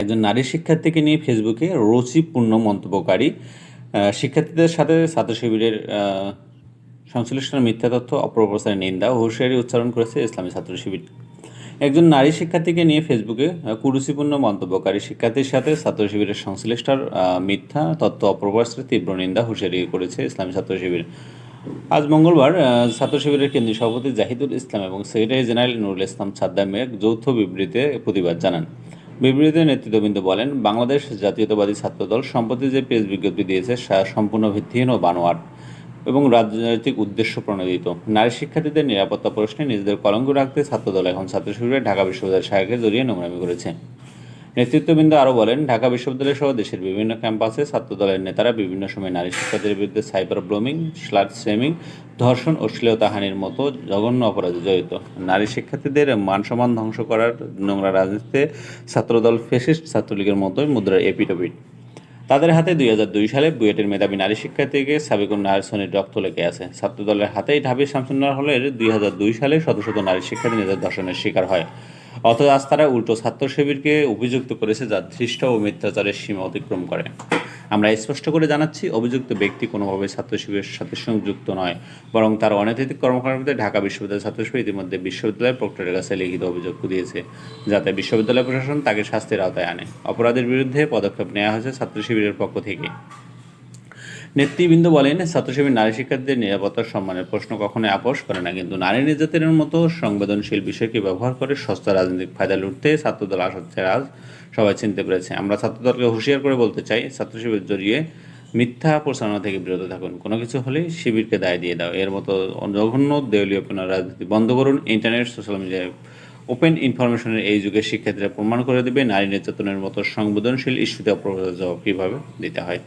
একজন নারী শিক্ষার্থীকে নিয়ে ফেসবুকে রুচিপূর্ণ মন্তব্যকারী শিক্ষার্থীদের সাথে ছাত্র শিবিরের সংশ্লিষ্ট মিথ্যা তথ্য অপপ্রচারের নিন্দা হুঁশিয়ারি উচ্চারণ করেছে ইসলামী ছাত্র শিবির একজন নারী শিক্ষার্থীকে নিয়ে ফেসবুকে কুরুচিপূর্ণ মন্তব্যকারী শিক্ষার্থীর সাথে ছাত্র শিবিরের সংশ্লিষ্টর মিথ্যা তথ্য অপপ্রচারের তীব্র নিন্দা, হুঁশিয়ারি করেছে ইসলামী ছাত্র শিবির আজ মঙ্গলবার ছাত্র শিবিরের কেন্দ্রীয় সভাপতি জাহিদুল ইসলাম এবং সেক্রেটারি জেনারেল নুরুল ইসলাম সাদ্দাম এক যৌথ বিবৃতিতে প্রতিবাদ জানান। বিবৃতিতে নেতৃত্ববৃন্দ বলেন, বাংলাদেশ জাতীয়তাবাদী ছাত্রদল সম্প্রতি যে প্রেস বিজ্ঞপ্তি দিয়েছে সম্পূর্ণ ভিত্তিহীন ও বানোয়ার এবং রাজনৈতিক উদ্দেশ্য প্রণোদিত। নারী শিক্ষার্থীদের নিরাপত্তা প্রশ্নে নিজেদের কলঙ্ক রাখতে ছাত্রদল এখন ছাত্র শিবিরের ঢাকা বিশ্ববিদ্যালয় শাখাকে জড়িয়ে নোংরামি করেছে। নেতৃত্ববৃন্দ আরও বলেন, ঢাকা বিশ্ববিদ্যালয় সহ দেশের বিভিন্ন ক্যাম্পাসে ছাত্রদলের নেতারা বিভিন্ন সময় নারী শিক্ষার্থীদের বিরুদ্ধে সাইবার ব্লোমিং স্লাট স্ট্রিমিং, ধর্ষণ ও শ্লীলতাহানির মতো জঘন্য অপরাধে জড়িত। নারী শিক্ষার্থীদের মান সম্মান ধ্বংস করার নোংরা রাজনীতিতে ছাত্রদল ফেসিস্ট ছাত্রলীগের মতোই মুদ্রার এপিটপিট। তাদের হাতে দুই হাজার দুই সালে বুয়েটের মেধাবী নারী শিক্ষার্থীকে সাবিকুন নার্সনের রক্ত লেগে আছে। ছাত্রদলের হাতেই ঢাবি শামসুন্নার হলের দুই হাজার দুই সালে শত শত নারী শিক্ষার্থী নিজের ধর্ষণের শিকার হয়। অথচ আজ তারা উল্টো ছাত্র শিবিরকে অভিযুক্ত করেছে যা ধৃষ্ট ও মিথ্যাচারের সীমা অতিক্রম করে। আমরা স্পষ্ট করে জানাচ্ছি, অভিযুক্ত ব্যক্তি কোনোভাবে ছাত্র শিবিরের সাথে সংযুক্ত নয়, বরং তার অনৈতিক কর্মকাণ্ডে ঢাকা বিশ্ববিদ্যালয়ের ছাত্র শিবির ইতিমধ্যে বিশ্ববিদ্যালয়ের প্রক্টরের কাছে লিখিত অভিযোগ দিয়েছে, যাতে বিশ্ববিদ্যালয় প্রশাসন তাকে শাস্তির আওতায় আনে। অপরাধের বিরুদ্ধে পদক্ষেপ নেওয়া হয়েছে ছাত্র শিবিরের পক্ষ থেকে। নেতৃবৃন্দ বলেন ছাত্র শিবির নারী শিক্ষার্থীদের নিরাপত্তার সম্মানের প্রশ্ন কখনোই আপোষ করে না। কিন্তু নারী নির্যাতনের মতো সংবেদনশীল বিষয়কে ব্যবহার করে সস্তা রাজনৈতিক ফায়দা লুটতে ছাত্রদল আসছে রাজ সবাই চিনতে পেরেছে। আমরা ছাত্রদলকে হুঁশিয়ার করে বলতে চাই ছাত্র শিবির জড়িয়ে মিথ্যা প্রচারণা থেকে বিরত থাকুন। কোনো কিছু হলেই শিবিরকে দায় দিয়ে দাও। এর মতো জঘন্য দেউলিয়াপনা রাজনীতি বন্ধ করুন। ইন্টারনেট, সোশ্যাল মিডিয়ায় ওপেন ইনফরমেশনের এই যুগে শিক্ষার্থীরা প্রমাণ করে দেবে নারী নির্যাতনের মতো সংবেদনশীল ইস্যুতে অপরাধ জবাব কীভাবে দিতে হয়।